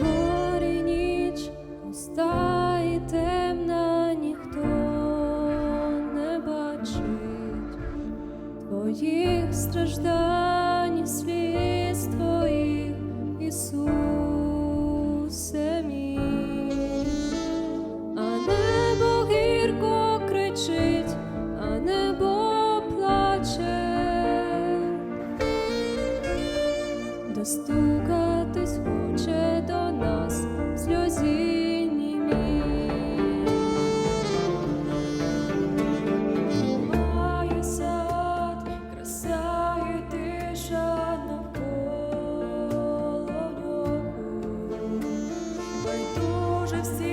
Дворі ніч уста темна, ніхто не бачить твоїх страждань, сліз твоїх Ісус. достукатись хоче до нас в сльозі сад, краса тиша навколо нього, байдуже всі.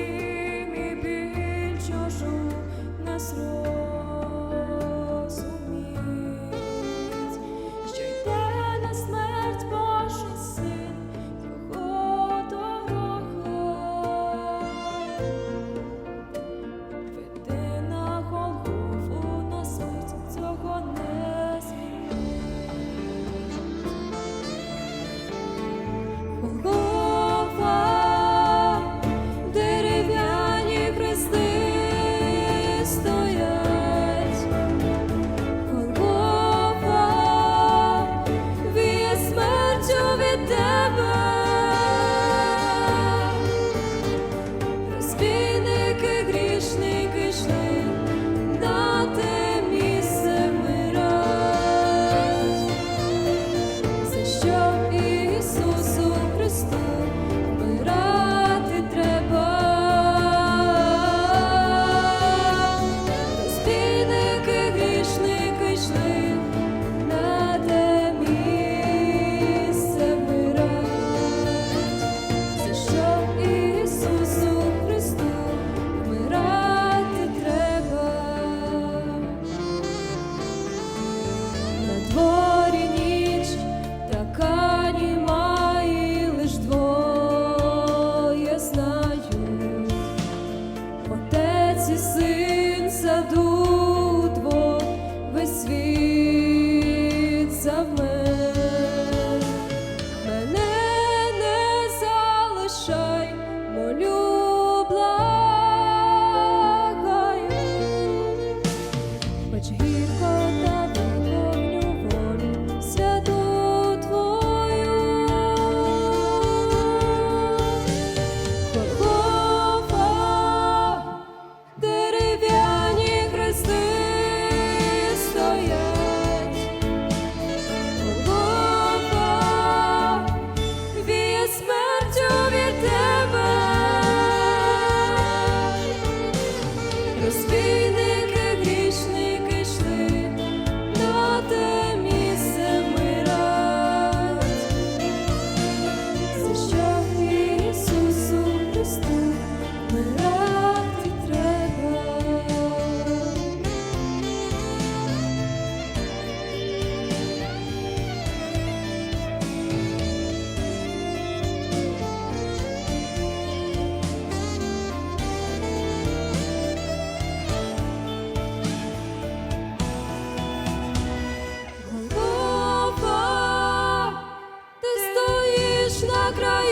на край.